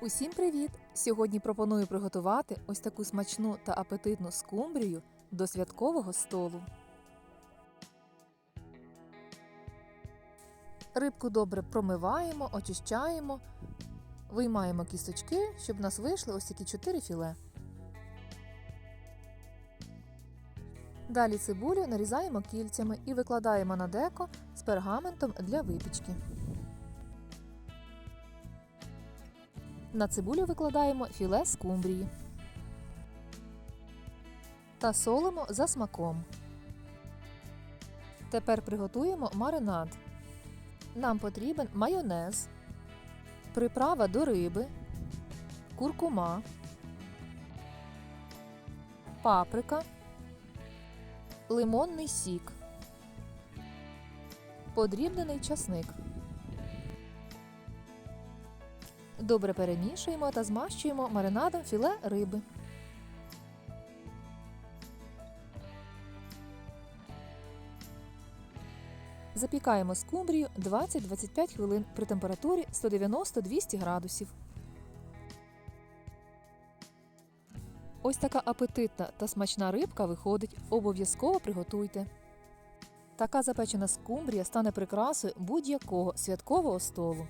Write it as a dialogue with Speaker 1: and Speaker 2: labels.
Speaker 1: Усім привіт! Сьогодні пропоную приготувати ось таку смачну та апетитну скумбрію до святкового столу. Рибку добре промиваємо, очищаємо, виймаємо кісточки, щоб в нас вийшли ось такі 4 філе. Далі цибулю нарізаємо кільцями і викладаємо на деко з пергаментом для випічки. На цибулю викладаємо філе скумбрії та солимо за смаком. Тепер приготуємо маринад. Нам потрібен майонез, приправа до риби, куркума, паприка, лимонний сік, подрібнений часник. Добре перемішуємо та змащуємо маринадом філе риби. Запікаємо скумбрію 20-25 хвилин при температурі 190-200 градусів. Ось така апетитна та смачна рибка виходить. Обов'язково приготуйте. Така запечена скумбрія стане прикрасою будь-якого святкового столу.